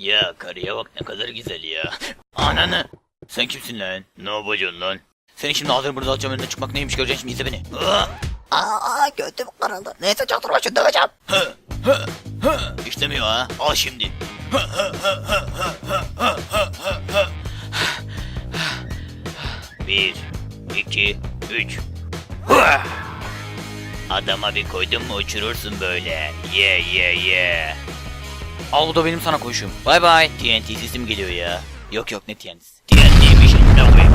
Ya karıya bak ne kadar güzel ya. Ananı. Sen kimsin lan? Ne yapacaksın lan? Senin şimdi ağzını burada atacağım önüne çıkmak neymiş göreceksin şimdi izle beni. Aa, aa götüm kırıldı. Neyse çaktırma şunu döveceğim. Hı, hı, hı. Ha. Al şimdi. Bir, iki, üç. Adama bir koydun mu uçurursun böyle. Ye ye ye. Al bu da benim sana koşum. Bay bay. TNT sesim geliyor ya. Yok yok ne TNT'si? TNT'ymiş. Ne koyayım?